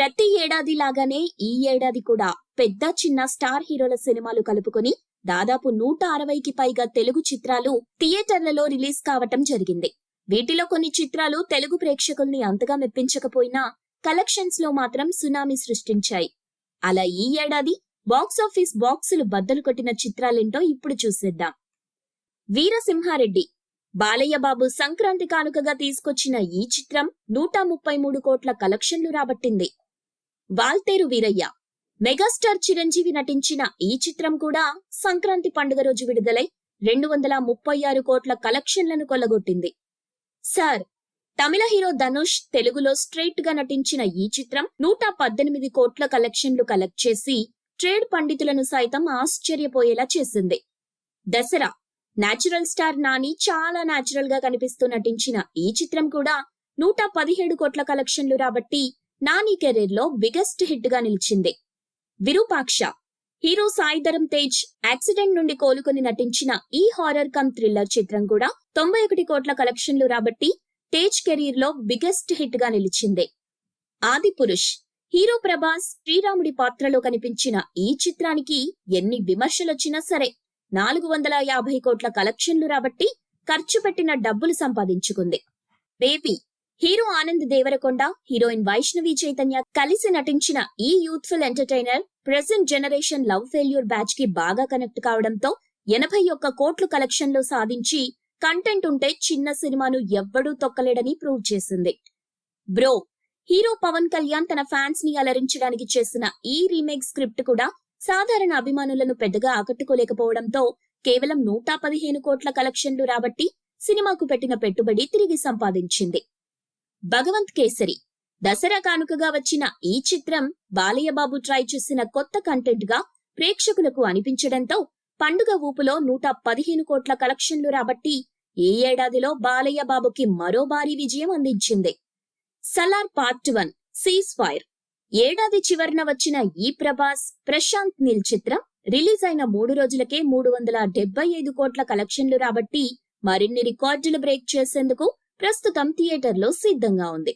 ప్రతి ఏడాది లాగానే ఈ ఏడాది కూడా పెద్ద చిన్న స్టార్ హీరోల సినిమాలు కలుపుకొని దాదాపు నూట అరవైకి పైగా తెలుగు చిత్రాలు థియేటర్లలో రిలీజ్ కావటం జరిగింది. వీటిలో కొన్ని చిత్రాలు తెలుగు ప్రేక్షకుల్ని అంతగా మెప్పించకపోయినా కలెక్షన్స్లో మాత్రం సునామీ సృష్టించాయి. అలా ఈ ఏడాది బాక్సాఫీస్ బాక్సులు బద్దలు కొట్టిన చిత్రాలేంటో ఇప్పుడు చూసేద్దాం. వీరసింహారెడ్డి బాలయ్య బాబు సంక్రాంతి కానుకగా తీసుకొచ్చిన ఈ చిత్రం నూట ముప్పై మూడు కోట్ల కలెక్షన్లు రాబట్టింది. వాల్తేరు వీరయ్య. మెగాస్టార్ చిరంజీవి నటించిన ఈ చిత్రం కూడా సంక్రాంతి పండుగ రోజు విడుదలై రెండు వందల ముప్పై ఆరు కోట్ల కలెక్షన్లను కొల్లగొట్టింది. సార్ తమిళ హీరో ధనుష్ తెలుగులో స్ట్రైట్గా నటించిన ఈ చిత్రం నూట పద్దెనిమిది కోట్ల కలెక్షన్లు కలెక్ట్ చేసి ట్రేడ్ పండితులను సైతం ఆశ్చర్యపోయేలా చేసింది. దసరా నాచురల్ స్టార్ నాని చాలా నాచురల్గా కనిపిస్తూ నటించిన ఈ చిత్రం కూడా నూట పదిహేడు కోట్ల కలెక్షన్లు రాబట్టి నాని కెరీర్లో బిగ్గెస్ట్ హిట్గా నిలిచింది. విరూపాక్ష హీరో సాయిధరం తేజ్ యాక్సిడెంట్ నుండి కోలుకొని నటించిన ఈ హారర్ కమ్ థ్రిల్లర్ చిత్రం కూడా తొంభై ఒకటి కోట్ల కలెక్షన్లు రాబట్టి తేజ్ కెరీర్లో బిగ్గెస్ట్ హిట్గా నిలిచింది. ఆది పురుష్ హీరో ప్రభాస్ శ్రీరాముడి పాత్రలో కనిపించిన ఈ చిత్రానికి ఎన్ని విమర్శలొచ్చినా సరే నాలుగు వందల యాభై కోట్ల కలెక్షన్లు రాబట్టి ఖర్చు పెట్టిన డబ్బులు సంపాదించుకుంది. Baby hero Anand Deverakonda heroine Vaishnavi Chaitanya కలిసి నటించిన ఈ youthful entertainer present generation love failure బ్యాచ్కి బాగా కనెక్ట్ కావడంతో ఎనభై ఒక్క కోట్లు కలెక్షన్లు సాధించి కంటెంట్ ఉంటే చిన్న సినిమాను ఎవ్వడూ తొక్కలేడని ప్రూవ్ చేసింది. బ్రో హీరో పవన్ కళ్యాణ్ తన ఫ్యాన్స్ని అలరించడానికి చేసిన ఈ రీమేక్ స్క్రిప్ట్ కూడా సాధారణ అభిమానులను పెద్దగా ఆకట్టుకోలేకపోవడంతో కేవలం నూట పదిహేను కోట్ల కలెక్షన్లు రాబట్టి సినిమాకు పెట్టిన పెట్టుబడి తిరిగి సంపాదించింది. భగవంత్ కేసరి. దసరా కానుకగా వచ్చిన ఈ చిత్రం బాలయ్యబాబు ట్రై చేసిన కొత్త కంటెంట్గా ప్రేక్షకులకు అనిపించడంతో పండుగ ఊపులో నూట పదిహేను కోట్ల కలెక్షన్లు రాబట్టి ఈ ఏడాదిలో బాలయ్య బాబుకి మరో భారీ విజయం అందించింది. Salaar part one cease fire. ఏడాది చివరన వచ్చిన ఈ ప్రభాస్ ప్రశాంత్ నీల్ చిత్రం రిలీజ్ అయిన మూడు రోజులకే మూడు వందల డెబ్బై ఐదు కోట్ల కలెక్షన్లు రాబట్టి మరిన్ని రికార్డులు బ్రేక్ చేసేందుకు ప్రస్తుతం థియేటర్లో సిద్ధంగా ఉంది.